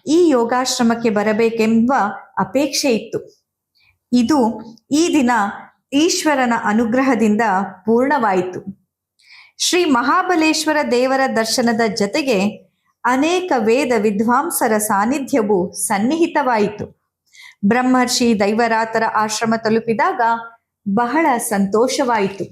ಈ ಯೋಗಾಶ್ರಮಕ್ಕೆ ಬರಬೇಕೆಂಬ ಅಪೇಕ್ಷೆ ಇತ್ತು. ಇದು ಈ ದಿನ ಈಶ್ವರನ ಅನುಗ್ರಹದಿಂದ ಪೂರ್ಣವಾಯಿತು. ಶ್ರೀ ಮಹಾಬಲೇಶ್ವರ ದೇವರ ದರ್ಶನದ ಜತೆಗೆ ಅನೇಕ ವೇದ ವಿದ್ವಾಂಸರ ಸಾನ್ನಿಧ್ಯವು ಸನ್ನಿಹಿತವಾಯಿತು. ಬ್ರಹ್ಮರ್ಷಿ ದೈವರಾತರ ಆಶ್ರಮ ತಲುಪಿದಾಗ ಬಹಳ ಸಂತೋಷವಾಯಿತು.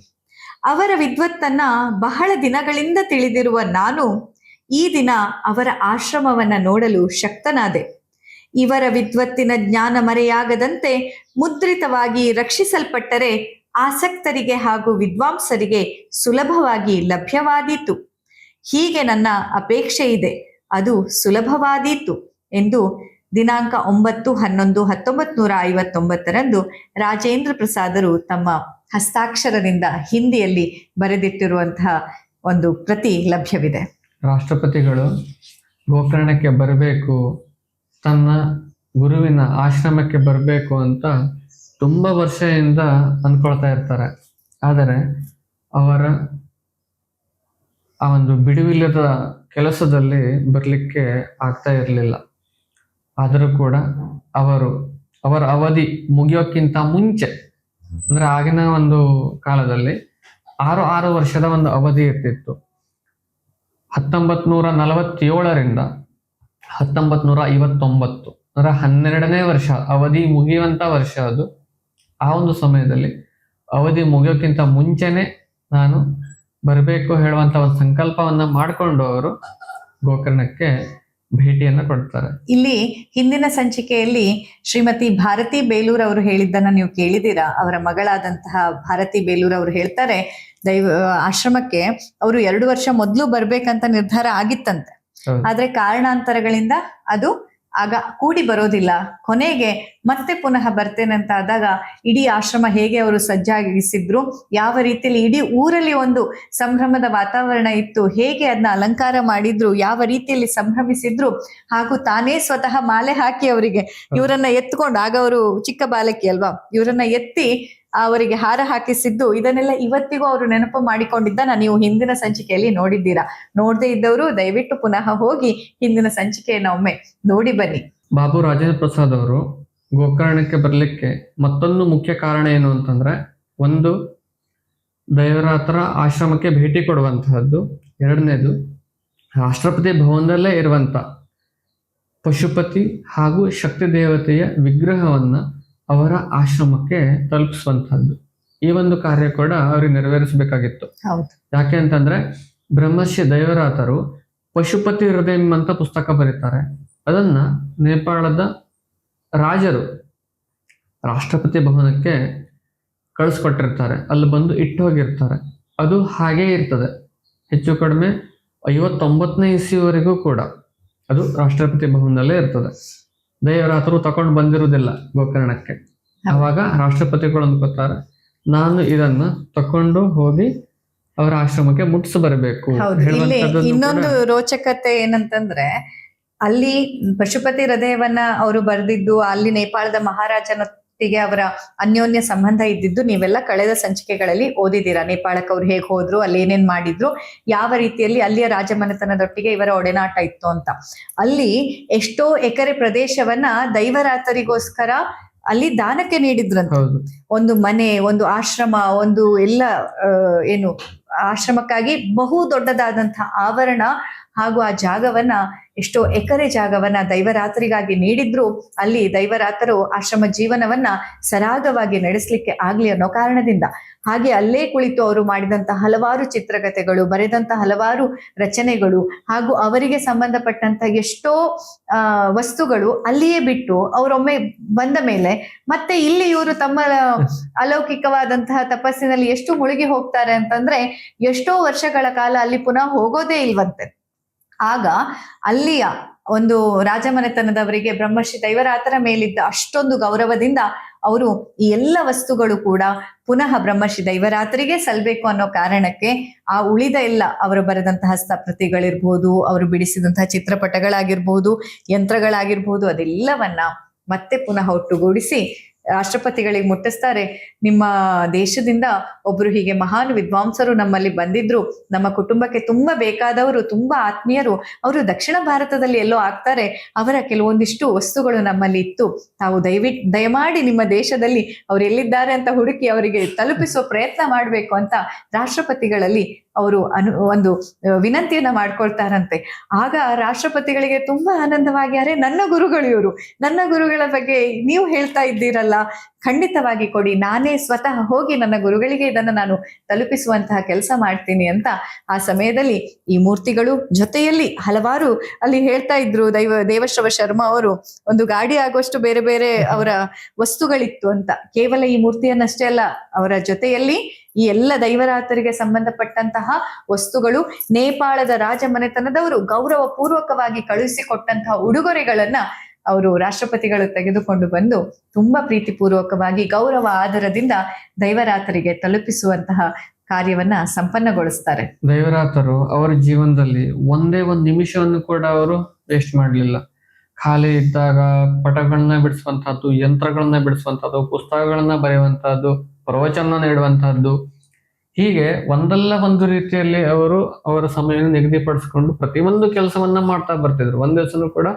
ಅವರ ವಿದ್ವತ್ತನ್ನ ಬಹಳ ದಿನಗಳಿಂದ ತಿಳಿದಿರುವ ನಾನು ಈ ದಿನ ಅವರ ಆಶ್ರಮವನ್ನ ನೋಡಲು ಶಕ್ತನಾದೆ. ಇವರ ವಿದ್ವತ್ತಿನ ಜ್ಞಾನ ಮರೆಯಾಗದಂತೆ ಮುದ್ರಿತವಾಗಿ ರಕ್ಷಿಸಲ್ಪಟ್ಟರೆ ಆಸಕ್ತರಿಗೆ ಹಾಗೂ ವಿದ್ವಾಂಸರಿಗೆ ಸುಲಭವಾಗಿ ಲಭ್ಯವಾದೀತು. ಹೀಗೆ ನನ್ನ ಅಪೇಕ್ಷೆ ಇದೆ. ಅದು ಸುಲಭವಾದೀತು ಎಂದು ದಿನಾಂಕ ಒಂಬತ್ತು ಹನ್ನೊಂದು ಹತ್ತೊಂಬತ್ ನೂರ ಐವತ್ತೊಂಬತ್ತರಂದು ರಾಜೇಂದ್ರ ಪ್ರಸಾದರು ತಮ್ಮ ಹಸ್ತಾಕ್ಷರದಿಂದ ಹಿಂದಿಯಲ್ಲಿ ಬರೆದಿಟ್ಟಿರುವಂತಹ ಒಂದು ಪ್ರತಿ ಲಭ್ಯವಿದೆ. ರಾಷ್ಟ್ರಪತಿಗಳು ಗೋಕರ್ಣಕ್ಕೆ ಬರಬೇಕು, ತನ್ನ ಗುರುವಿನ ಆಶ್ರಮಕ್ಕೆ ಬರಬೇಕು ಅಂತ ತುಂಬ ವರ್ಷದಿಂದ ಅಂದ್ಕೊಳ್ತಾ ಇರ್ತಾರೆ. ಆದರೆ ಅವರ ಆ ಒಂದು ಬಿಡುವಿಲ್ಲದ ಕೆಲಸದಲ್ಲಿ ಬರಲಿಕ್ಕೆ ಆಗ್ತಾ ಇರಲಿಲ್ಲ. ಆದರೂ ಕೂಡ ಅವರು, ಅವರ ಅವಧಿ ಮುಗಿಯೋಕ್ಕಿಂತ ಮುಂಚೆ, ಅಂದ್ರೆ ಆಗಿನ ಒಂದು ಕಾಲದಲ್ಲಿ ಆರು ಆರು ವರ್ಷದ ಒಂದು ಅವಧಿ ಇರ್ತಿತ್ತು. ಹತ್ತೊಂಬತ್ ನೂರ ನಲವತ್ತೇಳರಿಂದ ಹತ್ತೊಂಬತ್ ನೂರ ಐವತ್ತೊಂಬತ್ತು, ಅಂದ್ರೆ ಹನ್ನೆರಡನೇ ವರ್ಷ, ಅವಧಿ ಮುಗಿಯುವಂತ ವರ್ಷ ಅದು. ಆ ಒಂದು ಸಮಯದಲ್ಲಿ ಅವಧಿ ಮುಗಿಯೋಕ್ಕಿಂತ ಮುಂಚೆನೆ ನಾನು ಬರಬೇಕು ಹೇಳುವಂತ ಒಂದು ಸಂಕಲ್ಪವನ್ನ ಮಾಡಿಕೊಂಡು ಅವರು ಗೋಕರ್ಣಕ್ಕೆ ಭೇಟಿಯನ್ನ ಕೊಡ್ತಾರೆ. ಇಲ್ಲಿ ಹಿಂದಿನ ಸಂಚಿಕೆಯಲ್ಲಿ ಶ್ರೀಮತಿ ಭಾರತಿ ಬೇಲೂರ್ ಅವರು ಹೇಳಿದ್ದನ್ನ ನೀವು ಕೇಳಿದ್ದೀರಾ? ಅವರ ಮಗಳಾದಂತಹ ಭಾರತಿ ಬೇಲೂರ್ ಅವರು ಹೇಳ್ತಾರೆ ದೈವ ಆಶ್ರಮಕ್ಕೆ ಅವರು ಎರಡು ವರ್ಷ ಮೊದಲು ಬರ್ಬೇಕಂತ ನಿರ್ಧಾರ ಆಗಿತ್ತಂತೆ. ಆದ್ರೆ ಕಾರಣಾಂತರಗಳಿಂದ ಅದು ಆಗ ಕೂಡಿ ಬರೋದಿಲ್ಲ. ಕೊನೆಗೆ ಮತ್ತೆ ಪುನಃ ಬರ್ತೇನೆ ಅಂತ ಆದಾಗ ಇಡೀ ಆಶ್ರಮ ಹೇಗೆ ಅವರು ಸಜ್ಜಾಗಿಸಿದ್ರು ಯಾವ ರೀತಿಯಲ್ಲಿ ಇಡೀ ಊರಲ್ಲಿ ಒಂದು ಸಂಭ್ರಮದ ವಾತಾವರಣ ಇತ್ತು ಹೇಗೆ ಅದನ್ನ ಅಲಂಕಾರ ಮಾಡಿದ್ರು ಯಾವ ರೀತಿಯಲ್ಲಿ ಸಂಭ್ರಮಿಸಿದ್ರು ಹಾಗೂ ತಾನೇ ಸ್ವತಃ ಮಾಲೆ ಹಾಕಿ ಅವರಿಗೆ ಇವರನ್ನ ಎತ್ಕೊಂಡು ಆಗ ಅವರು ಚಿಕ್ಕ ಬಾಲಕಿ ಅಲ್ವಾ ಇವರನ್ನ ಎತ್ತಿ ಅವರಿಗೆ ಹಾರ ಹಾಕಿಸಿದ್ದು. ಇದನ್ನೆಲ್ಲ ಇವತ್ತಿಗೂ ಅವರು ನೆನಪು ಮಾಡಿಕೊಂಡಿದ್ದನ್ನ ನೀವು ಹಿಂದಿನ ಸಂಚಿಕೆಯಲ್ಲಿ ನೋಡಿದ್ದೀರಾ. ನೋಡದೇ ಇದ್ದವರು ದಯವಿಟ್ಟು ಪುನಃ ಹೋಗಿ ಹಿಂದಿನ ಸಂಚಿಕೆಯನ್ನ ಒಮ್ಮೆ ನೋಡಿ ಬನ್ನಿ. ಬಾಬು ರಾಜೇಂದ್ರ ಪ್ರಸಾದ್ ಅವರು ಗೋಕರ್ಣಕ್ಕೆ ಬರಲಿಕ್ಕೆ ಮತ್ತೊಂದು ಮುಖ್ಯ ಕಾರಣ ಏನು ಅಂತಂದ್ರೆ, ಒಂದು ದೈವರಾತ್ರ ಆಶ್ರಮಕ್ಕೆ ಭೇಟಿ ಕೊಡುವಂತಹದ್ದು. ಎರಡನೇದು, ರಾಷ್ಟ್ರಪತಿ ಭವನದಲ್ಲೇ ಇರುವಂತ ಪಶುಪತಿ ಹಾಗೂ ಶಕ್ತಿ ದೇವತೆಯ ವಿಗ್ರಹವನ್ನ ಅವರ ಆಶ್ರಮಕ್ಕೆ ತಲುಪಿಸುವಂತಹದ್ದು ಈ ಒಂದು ಕಾರ್ಯ ಕೂಡ ಅವ್ರಿಗೆ ನೆರವೇರಿಸಬೇಕಾಗಿತ್ತು. ಯಾಕೆ ಅಂತಂದ್ರೆ ಬ್ರಹ್ಮಶ್ರೀ ದೈವರಾತರು ಪಶುಪತಿ ಹೃದಯ ಅಂತ ಪುಸ್ತಕ ಬರೀತಾರೆ. ಅದನ್ನ ನೇಪಾಳದ ರಾಜರು ರಾಷ್ಟ್ರಪತಿ ಭವನಕ್ಕೆ ಕಳಿಸ್ಕೊಟ್ಟಿರ್ತಾರೆ. ಅಲ್ಲಿ ಬಂದು ಇಟ್ಟು ಹೋಗಿರ್ತಾರೆ. ಅದು ಹಾಗೇ ಇರ್ತದೆ. ಹೆಚ್ಚು ಕಡಿಮೆ ಐವತ್ತೊಂಬತ್ತನೇ ಇಸಿವರೆಗೂ ಕೂಡ ಅದು ರಾಷ್ಟ್ರಪತಿ ಭವನದಲ್ಲೇ ಇರ್ತದೆ. ದೈವರಾತರು ತಕೊಂಡು ಬಂದಿರುವುದಿಲ್ಲ ಗೋಕರ್ಣಕ್ಕೆ. ಅವಾಗ ರಾಷ್ಟ್ರಪತಿಗಳು ಅಂದ್ಕೋತಾರೆ ನಾನು ಇದನ್ನ ತಕೊಂಡು ಹೋಗಿ ಅವರ ಆಶ್ರಮಕ್ಕೆ ಮುಟ್ಟಿಸಿ ಬರಬೇಕು. ಇನ್ನೊಂದು ರೋಚಕತೆ ಏನಂತಂದ್ರೆ ಅಲ್ಲಿ ಪಶುಪತಿ ಹೃದಯವನ್ನ ಅವರು ಬರೆದಿದ್ದು ಅಲ್ಲಿ ನೇಪಾಳದ ಮಹಾರಾಜನೊಟ್ಟಿಗೆ ಅವರ ಅನ್ಯೋನ್ಯ ಸಂಬಂಧ ಇದ್ದಿದ್ದು ನೀವೆಲ್ಲ ಕಳೆದ ಸಂಚಿಕೆಗಳಲ್ಲಿ ಓದಿದ್ದೀರಾ? ನೇಪಾಳಕ್ಕೆ ಅವ್ರು ಹೇಗೆ ಹೋದ್ರು ಅಲ್ಲಿ ಏನೇನ್ ಮಾಡಿದ್ರು ಯಾವ ರೀತಿಯಲ್ಲಿ ಅಲ್ಲಿಯ ರಾಜಮನೆತನದೊಟ್ಟಿಗೆ ಇವರ ಒಡನಾಟ ಇತ್ತು ಅಂತ. ಅಲ್ಲಿ ಎಷ್ಟೋ ಎಕರೆ ಪ್ರದೇಶವನ್ನ ದೈವರಾತರಿಗೋಸ್ಕರ ಅಲ್ಲಿ ದಾನಕ್ಕೆ ನೀಡಿದ್ರಂತೆ. ಒಂದು ಮನೆ ಒಂದು ಆಶ್ರಮ ಒಂದು ಎಲ್ಲ ಏನು ಆಶ್ರಮಕ್ಕಾಗಿ ಬಹು ದೊಡ್ಡದಾದಂತಹ ಆವರಣ ಹಾಗೂ ಆ ಜಾಗವನ್ನ ಎಷ್ಟೋ ಎಕರೆ ಜಾಗವನ್ನ ದೈವರಾತ್ರಿಗಾಗಿ ನೀಡಿದ್ರು, ಅಲ್ಲಿ ದೈವರಾತರು ಆಶ್ರಮ ಜೀವನವನ್ನ ಸರಾಗವಾಗಿ ನಡೆಸಲಿಕ್ಕೆ ಆಗ್ಲಿ ಅನ್ನೋ ಕಾರಣದಿಂದ. ಹಾಗೆ ಅಲ್ಲೇ ಕುಳಿತು ಅವರು ಮಾಡಿದಂತ ಹಲವಾರು ಚಿತ್ರಕಥೆಗಳು, ಬರೆದಂತ ಹಲವಾರು ರಚನೆಗಳು ಹಾಗೂ ಅವರಿಗೆ ಸಂಬಂಧಪಟ್ಟಂತ ಎಷ್ಟೋ ವಸ್ತುಗಳು ಅಲ್ಲಿಯೇ ಬಿಟ್ಟು ಅವರೊಮ್ಮೆ ಬಂದ ಮೇಲೆ ಮತ್ತೆ ಇಲ್ಲಿ ಇವರು ತಮ್ಮ ಅಲೌಕಿಕವಾದಂತಹ ತಪಸ್ಸಿನಲ್ಲಿ ಎಷ್ಟು ಮುಳುಗಿ ಹೋಗ್ತಾರೆ ಅಂತಂದ್ರೆ ಎಷ್ಟೋ ವರ್ಷಗಳ ಕಾಲ ಅಲ್ಲಿ ಪುನಃ ಹೋಗೋದೇ ಇಲ್ವಂತೆ. ಆಗ ಅಲ್ಲಿಯ ಒಂದು ರಾಜಮನೆತನದವರಿಗೆ ಬ್ರಹ್ಮಶ್ರೀ ದೈವರಾತರ ಮೇಲಿದ್ದ ಅಷ್ಟೊಂದು ಗೌರವದಿಂದ ಅವರು ಈ ಎಲ್ಲ ವಸ್ತುಗಳು ಕೂಡ ಪುನಃ ಬ್ರಹ್ಮಶ್ರೀ ದೈವರಾತ್ರಿಗೆ ಸಲ್ಬೇಕು ಅನ್ನೋ ಕಾರಣಕ್ಕೆ ಆ ಉಳಿದ ಎಲ್ಲ ಅವರು ಬರೆದಂತಹ ಹಸ್ತಪ್ರತಿಗಳಿರ್ಬೋದು, ಅವರು ಬಿಡಿಸಿದಂತಹ ಚಿತ್ರಪಟಗಳಾಗಿರ್ಬೋದು, ಯಂತ್ರಗಳಾಗಿರ್ಬೋದು, ಅದೆಲ್ಲವನ್ನ ಮತ್ತೆ ಪುನಃ ಒಟ್ಟುಗೂಡಿಸಿ ರಾಷ್ಟ್ರಪತಿಗಳಿಗೆ ಮುಟ್ಟಿಸ್ತಾರೆ. ನಿಮ್ಮ ದೇಶದಿಂದ ಒಬ್ರು ಹೀಗೆ ಮಹಾನ್ ವಿದ್ವಾಂಸರು ನಮ್ಮಲ್ಲಿ ಬಂದಿದ್ರು, ನಮ್ಮ ಕುಟುಂಬಕ್ಕೆ ತುಂಬಾ ಬೇಕಾದವರು, ತುಂಬಾ ಆತ್ಮೀಯರು, ಅವರು ದಕ್ಷಿಣ ಭಾರತದಲ್ಲಿ ಎಲ್ಲೋ ಆಗ್ತಾರೆ. ಅವರ ಕೆಲವೊಂದಿಷ್ಟು ವಸ್ತುಗಳು ನಮ್ಮಲ್ಲಿ ಇತ್ತು. ತಾವು ದಯವಿಟ್ಟು ದಯಮಾಡಿ ನಿಮ್ಮ ದೇಶದಲ್ಲಿ ಅವ್ರು ಎಲ್ಲಿದ್ದಾರೆ ಅಂತ ಹುಡುಕಿ ಅವರಿಗೆ ತಲುಪಿಸುವ ಪ್ರಯತ್ನ ಮಾಡಬೇಕು ಅಂತ ರಾಷ್ಟ್ರಪತಿಗಳಲ್ಲಿ ಅವರು ಅನು, ಒಂದು ವಿನಂತಿಯನ್ನ ಮಾಡ್ಕೊಳ್ತಾರಂತೆ. ಆಗ ರಾಷ್ಟ್ರಪತಿಗಳಿಗೆ ತುಂಬಾ ಆನಂದವಾಗಿ ಅರೆ ನನ್ನ ಗುರುಗಳು ಇವರು. ನನ್ನ ಗುರುಗಳ ಬಗ್ಗೆ ನೀವು ಹೇಳ್ತಾ ಇದ್ದೀರಲ್ಲ. ಖಂಡಿತವಾಗಿ ಕೊಡಿ. ನಾನೇ ಸ್ವತಃ ಹೋಗಿ ನನ್ನ ಗುರುಗಳಿಗೆ ಇದನ್ನು ನಾನು ತಲುಪಿಸುವಂತಹ ಕೆಲಸ ಮಾಡ್ತೀನಿ ಅಂತ ಆ ಸಮಯದಲ್ಲಿ ಈ ಮೂರ್ತಿಗಳು ಜೊತೆಯಲ್ಲಿ ಹಲವಾರು ಅಲ್ಲಿ ಹೇಳ್ತಾ ಇದ್ರು ದೈವ, ದೇವಶ್ರವ ಶರ್ಮಾ ಅವರು, ಒಂದು ಗಾಡಿ ಆಗುವಷ್ಟು ಬೇರೆ ಬೇರೆ ಅವರ ವಸ್ತುಗಳಿತ್ತು ಅಂತ. ಕೇವಲ ಈ ಮೂರ್ತಿಯನ್ನಷ್ಟೇ ಅಲ್ಲ, ಅವರ ಜೊತೆಯಲ್ಲಿ ಈ ಎಲ್ಲ ದೈವರಾತರಿಗೆ ಸಂಬಂಧಪಟ್ಟಂತಹ ವಸ್ತುಗಳು ನೇಪಾಳದ ರಾಜ ಮನೆತನದವರು ಗೌರವ ಪೂರ್ವಕವಾಗಿ ಕಳುಹಿಸಿಕೊಟ್ಟಂತಹ ಉಡುಗೊರೆಗಳನ್ನ ಅವರು ರಾಷ್ಟ್ರಪತಿಗಳು ತೆಗೆದುಕೊಂಡು ಬಂದು ತುಂಬಾ ಪ್ರೀತಿಪೂರ್ವಕವಾಗಿ ಗೌರವ ಆದರದಿಂದ ದೈವರಾತರಿಗೆ ತಲುಪಿಸುವಂತಹ ಕಾರ್ಯವನ್ನ ಸಂಪನ್ನಗೊಳಿಸ್ತಾರೆ. ದೈವರಾತರು ಅವರ ಜೀವನದಲ್ಲಿ ಒಂದೇ ಒಂದು ನಿಮಿಷವನ್ನು ಕೂಡ ಅವರು ವೇಸ್ಟ್ ಮಾಡಲಿಲ್ಲ. ಖಾಲಿ ಇದ್ದಾಗ ಪಟಗಳನ್ನ ಬಿಡಿಸುವಂತಹದ್ದು, ಯಂತ್ರಗಳನ್ನ ಬಿಡಿಸುವಂತಹದ್ದು, ಪುಸ್ತಕಗಳನ್ನ ಬರೆಯುವಂತಹದ್ದು ಪ್ರವಚನ ನೀಡುವಂತಹದ್ದು, ಹೀಗೆ ಒಂದಲ್ಲ ಒಂದು ರೀತಿಯಲ್ಲಿ ಅವರು ಅವರ ಸಮಯವನ್ನು ನಿಗದಿಪಡಿಸಿಕೊಂಡು ಪ್ರತಿಯೊಂದು ಕೆಲಸವನ್ನ ಮಾಡ್ತಾ ಬರ್ತಿದ್ರು. ಒಂದ್ ದಿವಸನೂ ಕೂಡ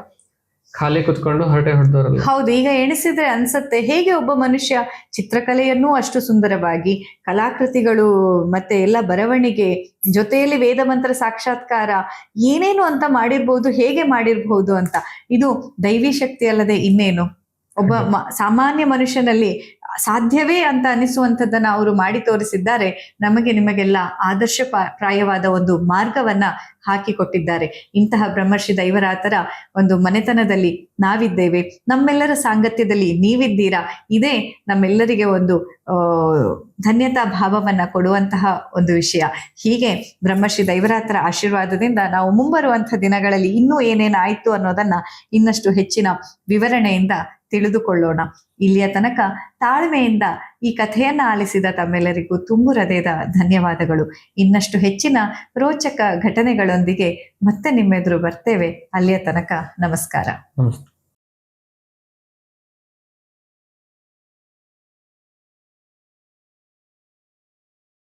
ಖಾಲಿ ಕುತ್ಕೊಂಡು ಹೊರಟೆ ಹೊಡೆದವರಲ್ಲ ಹೌದು, ಈಗ ಎಣಿಸಿದ್ರೆ ಅನ್ಸತ್ತೆ, ಹೇಗೆ ಒಬ್ಬ ಮನುಷ್ಯ ಚಿತ್ರಕಲೆಯನ್ನೂ ಅಷ್ಟು ಸುಂದರವಾಗಿ, ಕಲಾಕೃತಿಗಳು ಮತ್ತೆ ಎಲ್ಲ ಬರವಣಿಗೆ, ಜೊತೆಯಲ್ಲಿ ವೇದ ಮಂತ್ರ ಸಾಕ್ಷಾತ್ಕಾರ, ಏನೇನು ಅಂತ ಮಾಡಿರ್ಬಹುದು ಹೇಗೆ ಮಾಡಿರ್ಬಹುದು ಅಂತ. ಇದು ದೈವಿ ಶಕ್ತಿ ಅಲ್ಲದೆ ಇನ್ನೇನು? ಒಬ್ಬ ಸಾಮಾನ್ಯ ಮನುಷ್ಯನಲ್ಲಿ ಸಾಧ್ಯವೇ ಅಂತ ಅನಿಸುವಂಥದ್ದನ್ನ ಅವರು ಮಾಡಿ ತೋರಿಸಿದ್ದಾರೆ. ನಮಗೆ ನಿಮಗೆಲ್ಲ ಆದರ್ಶ ಪ್ರಾಯವಾದ ಒಂದು ಮಾರ್ಗವನ್ನ ಹಾಕಿಕೊಟ್ಟಿದ್ದಾರೆ. ಇಂತಹ ಬ್ರಹ್ಮರ್ಷಿ ದೈವರಾತರ ಒಂದು ಮನೆತನದಲ್ಲಿ ನಾವಿದ್ದೇವೆ. ನಮ್ಮೆಲ್ಲರ ಸಾಂಗತ್ಯದಲ್ಲಿ ನೀವಿದ್ದೀರಾ? ಇದೇ ನಮ್ಮೆಲ್ಲರಿಗೆ ಒಂದು ಧನ್ಯತಾ ಭಾವವನ್ನ ಕೊಡುವಂತಹ ಒಂದು ವಿಷಯ. ಹೀಗೆ ಬ್ರಹ್ಮಶ್ರೀ ದೈವರಾತರ ಆಶೀರ್ವಾದದಿಂದ ನಾವು ಮುಂಬರುವಂತಹ ದಿನಗಳಲ್ಲಿ ಇನ್ನೂ ಏನೇನಾಯ್ತು ಅನ್ನೋದನ್ನ ಇನ್ನಷ್ಟು ಹೆಚ್ಚಿನ ವಿವರಣೆಯಿಂದ ತಿಳಿದುಕೊಳ್ಳೋಣ. ಇಲ್ಲಿಯ ತನಕ ತಾಳ್ಮೆಯಿಂದ ಈ ಕಥೆಯನ್ನ ಆಲಿಸಿದ ತಮ್ಮೆಲ್ಲರಿಗೂ ತುಂಬು ಹೃದಯದ ಧನ್ಯವಾದಗಳು. ಇನ್ನಷ್ಟು ಹೆಚ್ಚಿನ ರೋಚಕ ಘಟನೆಗಳೊಂದಿಗೆ ಮತ್ತೆ ನಿಮ್ಮೆದುರು ಬರ್ತೇವೆ. ಅಲ್ಲಿಯ ತನಕ ನಮಸ್ಕಾರ.